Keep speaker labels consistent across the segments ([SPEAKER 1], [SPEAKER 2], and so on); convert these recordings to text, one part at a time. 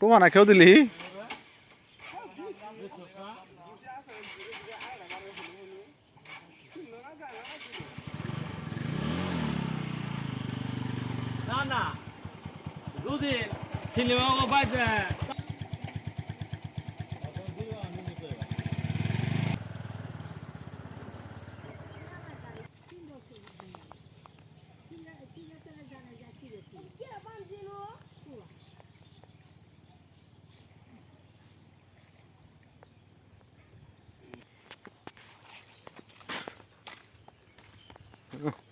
[SPEAKER 1] তোমার না খেয়েও দিলি?
[SPEAKER 2] না না। যদি সিনেমা বাইতে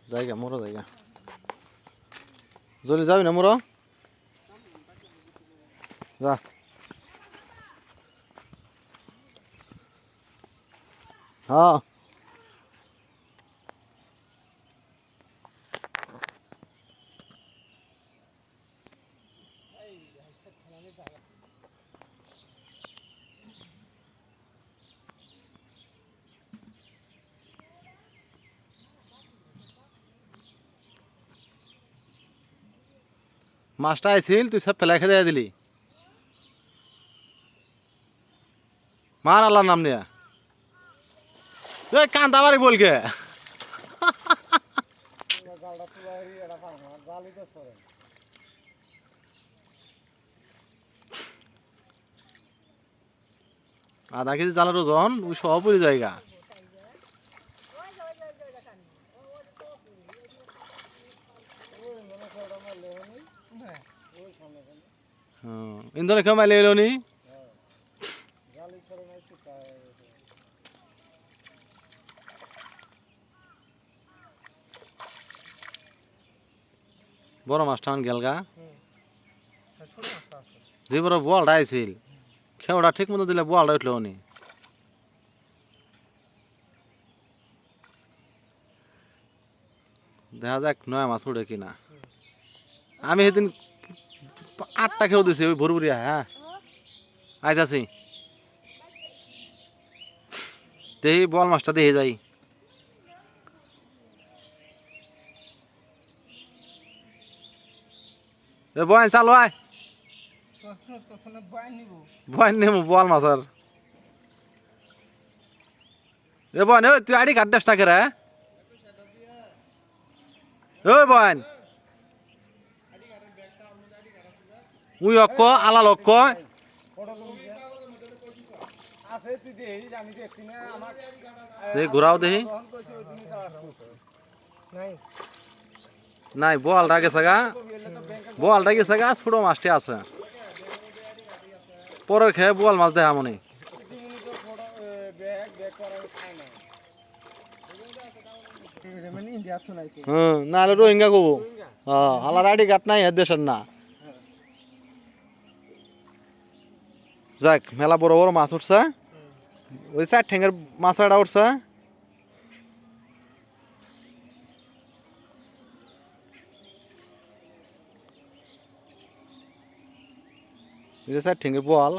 [SPEAKER 1] জায়গা মোরা জায়গা জলি যাবি না মোরা যা হ্যাঁ মাছটা আইছিল, তুই সব ফেলাই খেয়ে দিলি। মার আল্লাহর নাম নিয়ে। এই কান্দা বাড়ি বলকে আধা কেজি জালের ওজন, ওই সবই জায়গা ইন্ধনে কেউ মাইলে এলো নি? বড় মাছ টান গেলগা যে বড় বলটা আইছিল খেওড়া ঠিক মতো দিলে বলটা উঠল নি দেখা যাক নয় মাছ উঠে কিনা আমি সেদিন আটটা খেয়েও দিছে, ওই ভরভরিয়া হ্যাঁ। আইতাছি। দেখি বল মাছটা দেখে যাই। বয়ন, চালো, আয়। বয়ন নেব বল মাছার। এ, বয়ন তুই আইডি কার্ড দেশটা করে ওই বয়ন। উই অক্ক
[SPEAKER 3] আমার
[SPEAKER 1] দেখি ঘোরাও
[SPEAKER 3] যাওয়ার নাই
[SPEAKER 1] বলটা গেছে গা। বলটা গেছে গা ছোট মাছটি আছে। পরের খেয়ে বল মাছ দেখা মনে।
[SPEAKER 3] মানে
[SPEAKER 1] হুম নাহলে রোহিঙ্গা কবো। হ্যাঁ আলার আইডি কার্ড নাই দেশের না। যাক, মেলা বড় বড় মাছ উঠছে ওই চার ঠেঙ্গের মাছ এটা উঠছে এই যে চার ঠেঙ্গের বল